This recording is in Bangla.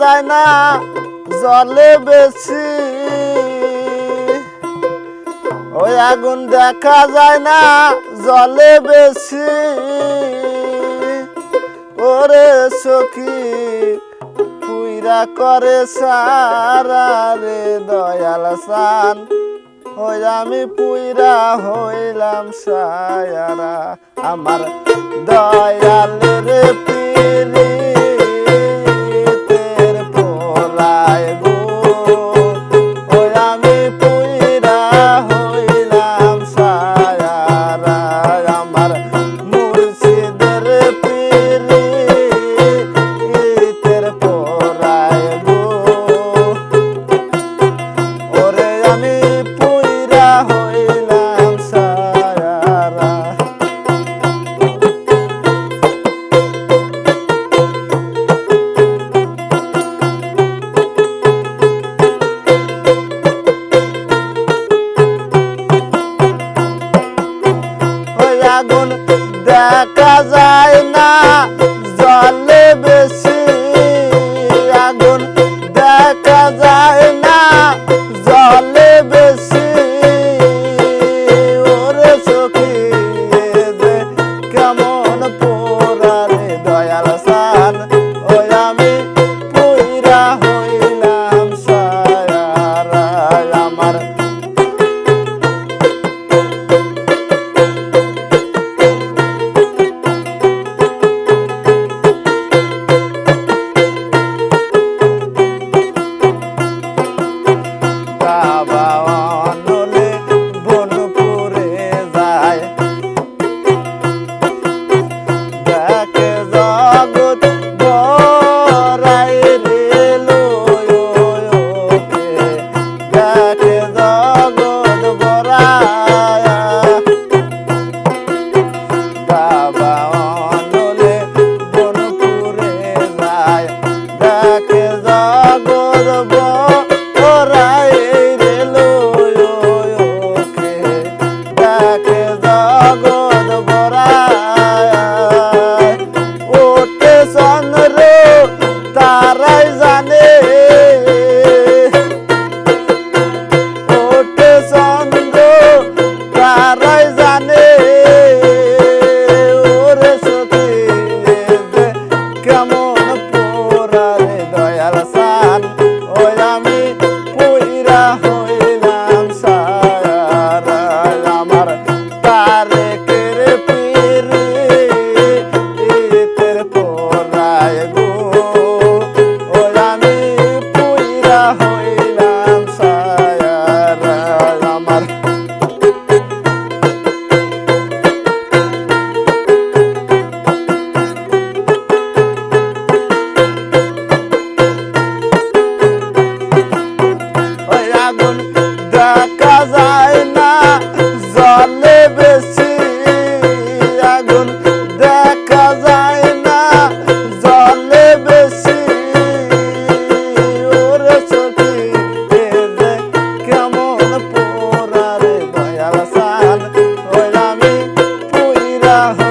যায় না, জলে বেশি। ওই আগুন দেখা যায় না, জলে বেশি। ওরে সখী, পুইরা করে সারা রে দয়াল সান। হই আমি পুইরা হইলাম সায়ারা, আমার দয়াল রে পি যায় না জলে বেশি Yeah.